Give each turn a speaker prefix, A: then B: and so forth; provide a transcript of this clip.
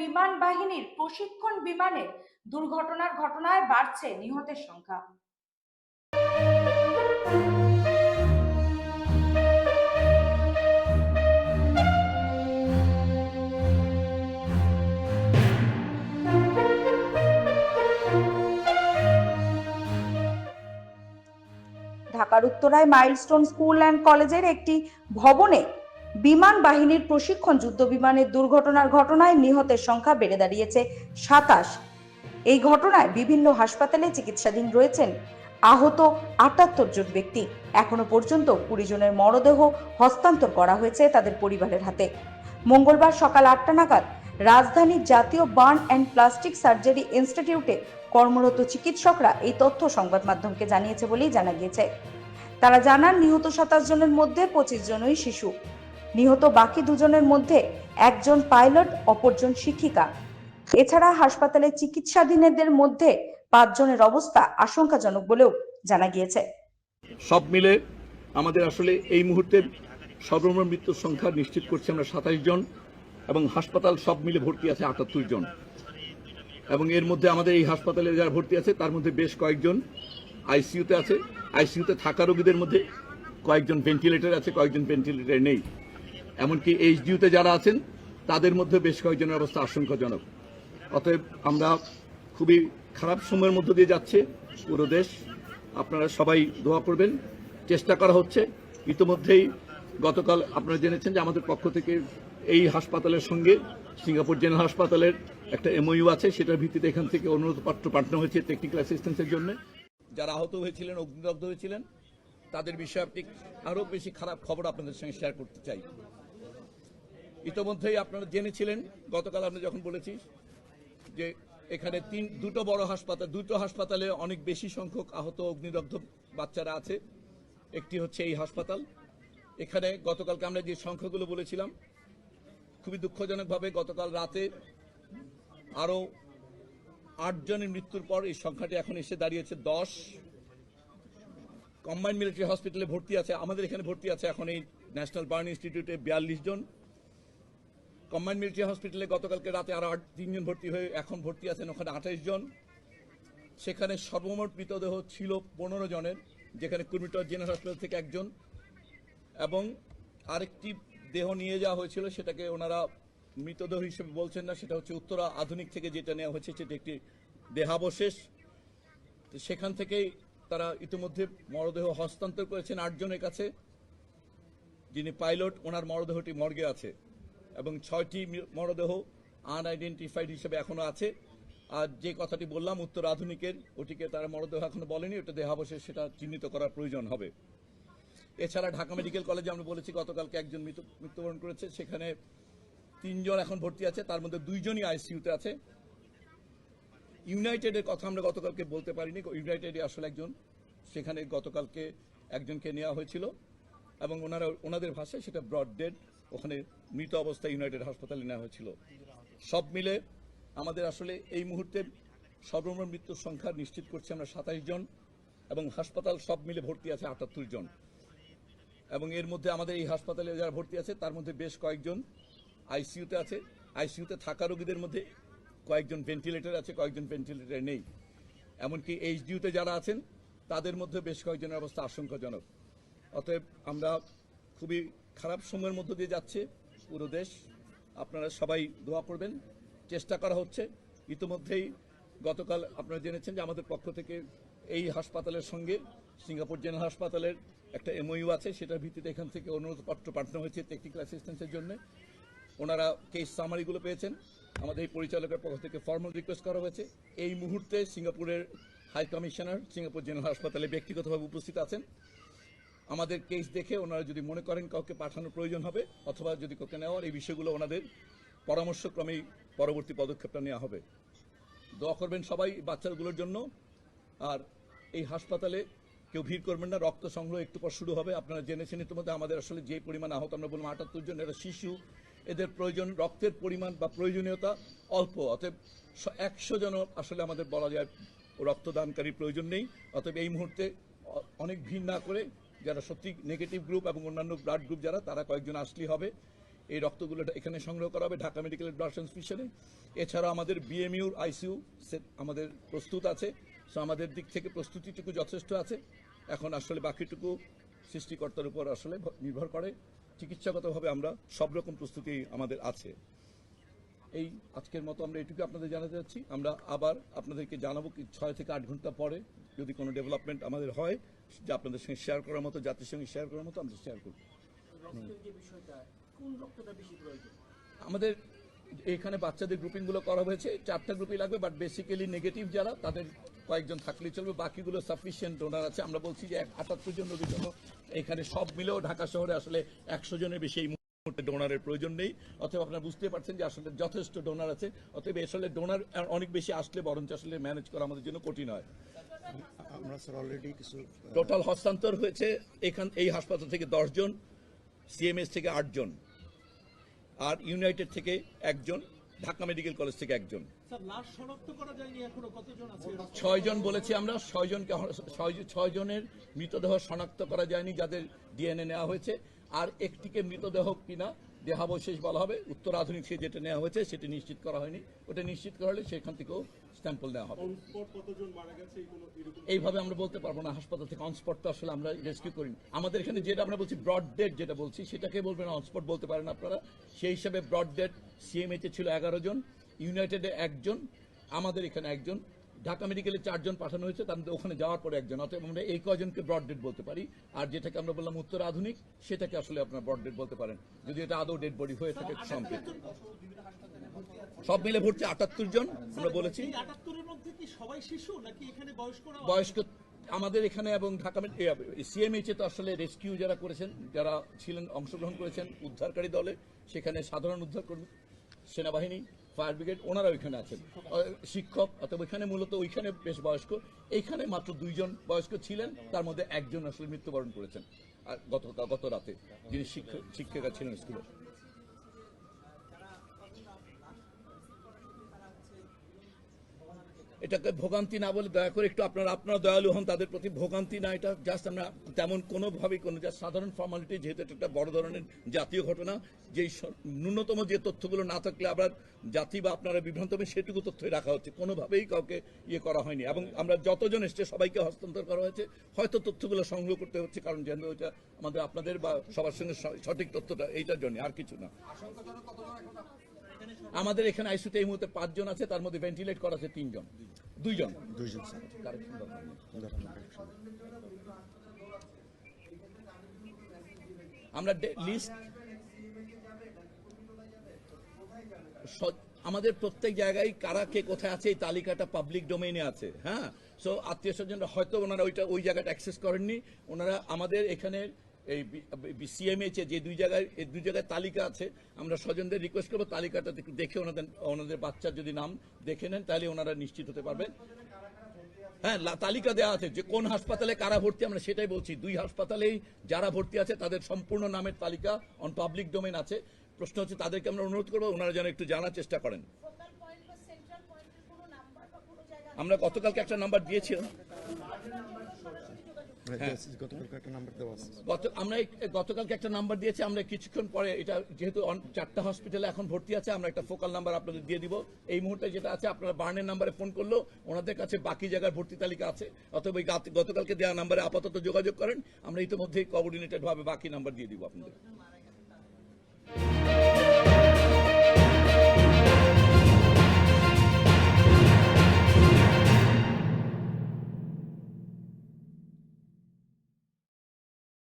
A: বিমান বাহিনীর প্রশিক্ষণ বিমানের দুর্ঘটনার ঘটনায় বাড়ছে নিহতের সংখ্যা। ঢাকার উত্তরায় মাইলস্টোন স্কুল অ্যান্ড কলেজের একটি ভবনে বিমান বাহিনীর প্রশিক্ষণ যুদ্ধ বিমানের দুর্ঘটনার ঘটনায় নিহতের সংখ্যা বেড়ে দাঁড়িয়েছে সাতাশ। এই ঘটনায় বিভিন্ন হাসপাতালে চিকিৎসাধীন রয়েছেন আহত আটাত্তর জন ব্যক্তি। এখনও পর্যন্ত কুড়ি জনের মরদেহ হস্তান্তর করা হয়েছে তাদের পরিবারের হাতে। মঙ্গলবার সকাল আটটা নাগাদ রাজধানীর জাতীয় বার্ন অ্যান্ড প্লাস্টিক সার্জারি ইনস্টিটিউটে কর্মরত চিকিৎসকরা এই তথ্য সংবাদ মাধ্যমকে জানিয়েছে বলেই জানা গিয়েছে। তারা জানান, নিহত সাতাশ জনের মধ্যে পঁচিশ জনই শিশু। নিহত বাকি দুজনের মধ্যে একজন পাইলট, অপরজন শিক্ষিকা। এছাড়া হাসপাতালে চিকিৎসাধীনদের মধ্যে পাঁচজনের অবস্থা আশঙ্কাজনক বলেও জানা গিয়েছে।
B: সব মিলে আমাদের আসলে এই মুহূর্তে সর্বমোট মৃত্যুর সংখ্যা নিশ্চিত করছি আমরা সাতাইশ জন এবং হাসপাতাল সব মিলে ভর্তি আছে আটাত্তর জন। এবং এর মধ্যে আমাদের এই হাসপাতালে যারা ভর্তি আছে তার মধ্যে বেশ কয়েকজন আইসিইউতে আছে। আইসিইউতে থাকা রোগীদের মধ্যে কয়েকজন ভেন্টিলেটর আছে, কয়েকজন ভেন্টিলেটর নেই। এমনকি এইচডিউতে যারা আছেন, তাদের মধ্যে বেশ কয়েকজনের অবস্থা আশঙ্কাজনক। অতএব আমরা খুবই খারাপ সময়ের মধ্য দিয়ে যাচ্ছে, পুরো দেশ। আপনারা সবাই দোয়া করবেন, চেষ্টা করা হচ্ছে। ইতিমধ্যেই গতকাল আপনারা জেনেছেন যে আমাদের পক্ষ থেকে এই হাসপাতালের সঙ্গে সিঙ্গাপুর জেনারেল হাসপাতালের একটা এমওইউ আছে, সেটার ভিত্তিতে এখান থেকে অনুরোধপত্র পাঠানো হয়েছে টেকনিক্যাল অ্যাসিস্ট্যান্সের জন্য। যারা আহত হয়েছিলেন, অগ্নিদগ্ধ হয়েছিলেন, তাদের বিষয়ে আপনি আরও বেশি খারাপ খবর আপনাদের সঙ্গে শেয়ার করতে চাই। ইতোমধ্যেই আপনারা জেনেছিলেন, গতকাল আমরা যখন বলেছি যে এখানে তিন, দুটো বড় হাসপাতাল, দুটো হাসপাতালে অনেক বেশি সংখ্যক আহত অগ্নিদগ্ধ বাচ্চারা আছে। একটি হচ্ছে এই হাসপাতাল। এখানে গতকালকে আমরা যে সংখ্যাগুলো বলেছিলাম, খুবই দুঃখজনকভাবে গতকাল রাতে আরও আটজনের মৃত্যুর পর এই সংখ্যাটি এখন এসে দাঁড়িয়েছে দশ। কম্বাইন্ড মিলিটারি হসপিটালে ভর্তি আছে, আমাদের এখানে ভর্তি আছে এখন এই ন্যাশনাল বার্ন ইনস্টিটিউটে বিয়াল্লিশ জন। কম্বাইন্ড মিলিটারি হসপিটালে গতকালকে রাতে আরও আট তিনজন ভর্তি হয়ে এখন ভর্তি আছেন, ওখানে আঠাইশ জন। সেখানে সর্বমোট মৃতদেহ ছিল পনেরো জনের, যেখানে কুর্মিটর জেনারেল হাসপাতাল থেকে একজন। এবং আরেকটি দেহ নিয়ে যাওয়া হয়েছিল, সেটাকে ওনারা মৃতদেহ হিসেবে বলছেন না, সেটা হচ্ছে উত্তরা আধুনিক থেকে যেটা নেওয়া হয়েছে, সেটা একটি দেহাবশেষ। সেখান থেকেই তারা ইতিমধ্যে মরদেহ হস্তান্তর করেছেন আটজনের কাছে। যিনি পাইলট, ওনার মরদেহটি মর্গে আছে। এবং ছয়টি মরদেহ আনআইডেন্টিফাইড হিসেবে এখনও আছে। আর যে কথাটি বললাম, উত্তর আধুনিকের, ওটিকে তারা মরদেহ এখনও বলেনি, ওটা দেহাবশেষ সেটা চিহ্নিত করার প্রয়োজন হবে। এছাড়া ঢাকা মেডিকেল কলেজে আমরা বলেছি, গতকালকে একজন মৃত্যু মৃত্যুবরণ করেছে, সেখানে তিনজন এখন ভর্তি আছে, তার মধ্যে দুইজনই আইসিইউতে আছে। ইউনাইটেডের কথা আমরা গতকালকে বলতে পারিনি ইউনাইটেডে আসলে একজন, সেখানে গতকালকে একজনকে নেওয়া হয়েছিল। এবং ওনারা, ওনাদের ভাষায় সেটা ব্রড ডেড, ওখানে মৃত অবস্থায় ইউনাইটেড হাসপাতালে নেওয়া হয়েছিল। সব মিলে আমাদের আসলে এই মুহূর্তে সর্বমোট মৃত্যুর সংখ্যা নিশ্চিত করছি আমরা সাতাইশ জন এবং হাসপাতাল সব মিলে ভর্তি আছে আটাত্তর জন। এবং এর মধ্যে আমাদের এই হাসপাতালে যারা ভর্তি আছে, তার মধ্যে বেশ কয়েকজন আইসিইউতে আছে। আইসিইউতে থাকা রোগীদের মধ্যে কয়েকজন ভেন্টিলেটর আছে, কয়েকজন ভেন্টিলেটর নেই। এমনকি এইচডিউতে যারা আছেন, তাদের মধ্যে বেশ কয়েকজনের অবস্থা আশঙ্কাজনক। অতএব আমরা খুবই খারাপ সময়ের মধ্য দিয়ে যাচ্ছে। পুরো দেশ, আপনারা সবাই দোয়া করবেন। চেষ্টা করা হচ্ছে। ইতিমধ্যেই গতকাল আপনারা জেনেছেন যে আমাদের পক্ষ থেকে এই হাসপাতালের সঙ্গে সিঙ্গাপুর জেনারেল হাসপাতালের একটা এমওইউ আছে, সেটার ভিত্তিতে এখান থেকে অনুরোধপত্র পাঠানো হয়েছে টেকনিক্যাল অ্যাসিস্ট্যান্সের জন্য। ওনারা কেস সামারিগুলো পেয়েছেন। আমাদের এই পরিচালকের পক্ষ থেকে ফর্মাল রিকোয়েস্ট করা হয়েছে। এই মুহূর্তে সিঙ্গাপুরের হাই কমিশনার সিঙ্গাপুর জেনারেল হাসপাতালে ব্যক্তিগতভাবে উপস্থিত আছেন। আমাদের কেস দেখে ওনারা যদি মনে করেন কাউকে পাঠানোর প্রয়োজন হবে, অথবা যদি কাউকে নেওয়ার, এই বিষয়গুলো ওনাদের পরামর্শক্রমেই পরবর্তী পদক্ষেপটা নেওয়া হবে। দোয়া করবেন সবাই বাচ্চাগুলোর জন্য। আর এই হাসপাতালে কেউ ভিড় করবেন না, রক্ত সংগ্রহ একটু পর শুরু হবে। আপনারা জেনেছেন ইতিমধ্যে আমাদের আসলে যে পরিমাণ আহত, আমরা বললাম আটাত্তর জন, এরা শিশু। এদের প্রয়োজন, রক্তের পরিমাণ বা প্রয়োজনীয়তা অল্প। অতএব একশো জন আসলে আমাদের বলা যায় রক্তদানকারী প্রয়োজন নেই। অতএব এই মুহূর্তে অনেক ভিড় না করে যারা সত্যি নেগেটিভ গ্রুপ এবং অন্যান্য ব্লাড গ্রুপ যারা, তারা কয়েকজন আসলেই হবে। এই রক্তগুলো এখানে সংগ্রহ করা হবে ঢাকা মেডিকেলের ব্লাড ট্রান্সফিউশনে এছাড়া আমাদের বিএমইউর আইসিইউ আমাদের প্রস্তুত আছে। সো আমাদের দিক থেকে প্রস্তুতিটুকু যথেষ্ট আছে। এখন আসলে বাকিটুকু সৃষ্টিকর্তার উপর আসলে নির্ভর করে। চিকিৎসাগতভাবে আমরা সব রকম প্রস্তুতি আমাদের আছে। এই আজকের মতো আমরা এটুকু আপনাদের জানাতে যাচ্ছি। আমরা আবার আপনাদেরকে জানাব কি ছয় থেকে আট ঘণ্টা পরে যদি কোনো ডেভেলপমেন্ট আমাদের হয়। আপনাদের সঙ্গে শেয়ার করার মতো জাতির সঙ্গে শেয়ার করার মতো আমরা শেয়ার করব। আমাদের এখানে বাচ্চাদের গ্রুপিংগুলো করা হয়েছে চারটা গ্রুপই লাগবে বাট বেসিক্যালি নেগেটিভ যারা তাদের কয়েকজন থাকলেই চলবে বাকিগুলো সাফিসিয়েন্ট ডোনার আছে। আমরা বলছি যে আটাত্তর জন রোগীর জন্য এখানে সব মিলেও ঢাকা শহরে আসলে একশো জনের বেশি এই মুহূর্তে ডোনারের প্রয়োজন নেই। অথবা আপনারা বুঝতে পারছেন যে আসলে যথেষ্ট ডোনার আছে। অতএব আসলে ডোনার অনেক বেশি আসলে বরঞ্চ আসলে ম্যানেজ করা আমাদের জন্য কঠিন হয়।
C: আমরা স্যার অলরেডি কিছু
B: টোটাল হস্তান্তর হয়েছে এখান এই হাসপাতাল থেকে দশ জন সিএমএস থেকে আটজন আর ইউনাইটেড থেকে একজন ঢাকা মেডিকেল কলেজ থেকে একজন।
D: স্যার লাশ শনাক্ত করা যায়নি এখনও কতজন আছে?
B: ছয়জন বলেছি আমরা ছয়জনকে ছয়- ছয়জনের মৃতদেহ শনাক্ত করা যায়নি যাদের ডিএনএ নেওয়া হয়েছে। আর একটিকে মৃতদেহ কিনা দেহাবশেষ বলা হবে। উত্তর আধুনিক থেকে যেটা নেওয়া হয়েছে সেটা নিশ্চিত করা হয়নি। ওটা নিশ্চিত করা হলে সেখান থেকেও স্ট্যাম্পল নেওয়া হবে। এইভাবে আমরা বলতে পারব না হাসপাতাল থেকে অনস্পট তো আসলে আমরা রেস্কিউ করি আমাদের এখানে যেটা আমরা বলছি ব্রড ডেড যেটা বলছি সেটাকে বলবেন অনস্পট বলতে পারেন আপনারা। সেই হিসাবে ব্রড ডেড সিএমএইচে ছিল এগারো জন ইউনাইটেডে একজন আমাদের এখানে একজন। ঢাকা মেডিকেলে চারজন পাঠানো হয়েছে তার মধ্যে ওখানে যাওয়ার পরে একজন। অতএব আমরা এই কয়জনকে ব্রড ডেড বলতে পারি। আর যেটাকে আমরা বললাম উত্তর আধুনিক সেটাকে আসলে আপনার ব্রড ডেড বলতে পারেন। যদি এটা আদৌ ডেড বডি হয়ে থাকে সম্পৃক্ত সব মিলে ভর্তি আটাত্তর জন আমরা বলেছি। বয়স্ক আমাদের এখানে এবং ঢাকা সিএমএইচ তো আসলে রেস্কিউ যারা করেছেন যারা ছিলেন অংশগ্রহণ করেছেন উদ্ধারকারী দলে সেখানে সাধারণ উদ্ধার সেনাবাহিনী, ফায়ার ব্রিগেড, ওনারা ওইখানে আছেন। শিক্ষক, অর্থাৎ ওইখানে মূলত ওইখানে বেশ বয়স্ক। এইখানে মাত্র দুইজন বয়স্ক ছিলেন, তার মধ্যে একজন আসলে মৃত্যুবরণ করেছেন। গত গত রাতে যিনি শিক্ষক শিক্ষিকা ছিলেন স্কুলে। এটাকে ভোগান্তি না বলে দয়া করে একটু আপনারা আপনারা দয়ালু হন, তাদের প্রতি ভোগান্তি না, এটা জাস্ট আমরা তেমন কোনোভাবেই কোনো জাস্ট সাধারণ ফর্মালিটি যেহেতু এটা একটা বড় ধরনের জাতীয় ঘটনা, যেই ন্যূনতম যে তথ্যগুলো না থাকলে আবার জাতি বা আপনারা বিভ্রান্ত হবে সেটুকু তথ্যই রাখা হচ্ছে। কোনোভাবেই কাউকে ইয়ে করা হয়নি। এবং আমরা যতজন এসছে, সবাইকে হস্তান্তর করা হয়েছে। হয়তো তথ্যগুলো সংগ্রহ করতে হচ্ছে, কারণ যেন ওইটা আমাদের, আপনাদের বা সবার সঙ্গে সঠিক তথ্যটা এইটার জন্য, আর কিছু না। আমাদের এখানে আইসিউতে এই মুহূর্তে পাঁচজন আছে তার মধ্যে ভেন্টিলেট করা আছে তিনজন। দুইজন।
C: দুইজন।
B: আমরা লিস্ট আমাদের প্রত্যেক জায়গায় কারা কে কোথায় আছে এই তালিকাটা পাবলিক ডোমেইনে আছে হ্যাঁ? সো আত্মীয় স্বজনরা হয়তো ওনারা ওইটা ওই জায়গাটা অ্যাক্সেস করেননি। ওনারা আমাদের এখানে এই সিএমএইচ যে দুই জায়গায় এই দুই জায়গায় তালিকা আছে আমরা স্বজনদের রিকোয়েস্ট করব তালিকাটা দেখে ওনাদের ওনাদের বাচ্চার যদি নাম দেখে নেন তাহলে ওনারা নিশ্চিত হতে পারবেন। হ্যাঁ তালিকা দেওয়া আছে যে কোন হাসপাতালে কারা ভর্তি আমরা সেটাই বলছি। দুই হাসপাতালেই যারা ভর্তি আছে তাদের সম্পূর্ণ নামের তালিকা অন পাবলিক ডোমেন আছে। প্রশ্ন হচ্ছে তাদেরকে আমরা অনুরোধ করব ওনারা যেন একটু জানার চেষ্টা করেন। আমরা গতকালকে একটা নাম্বার দিয়েছিলাম
C: হ্যাঁ, গতকালকে একটা নাম্বার দেওয়া আছে
B: গত আমরা গতকালকে একটা নাম্বার দিয়েছি আমরা কিছুক্ষণ পরে এটা যেহেতু চারটা হসপিটালে এখন ভর্তি আছে আমরা একটা ফোকাল নাম্বার আপনাদের দিয়ে দিব। এই মুহূর্তে যেটা আছে আপনারা বার্নের নাম্বারে ফোন করল ওনাদের কাছে বাকি জায়গার ভর্তি তালিকা আছে। অথবা গতকালকে দেওয়া নাম্বারে আপাতত যোগাযোগ করেন আমরা ইতিমধ্যেই কোঅর্ডিনেটেড ভাবে বাকি নাম্বার দিয়ে দিব আপনাদের।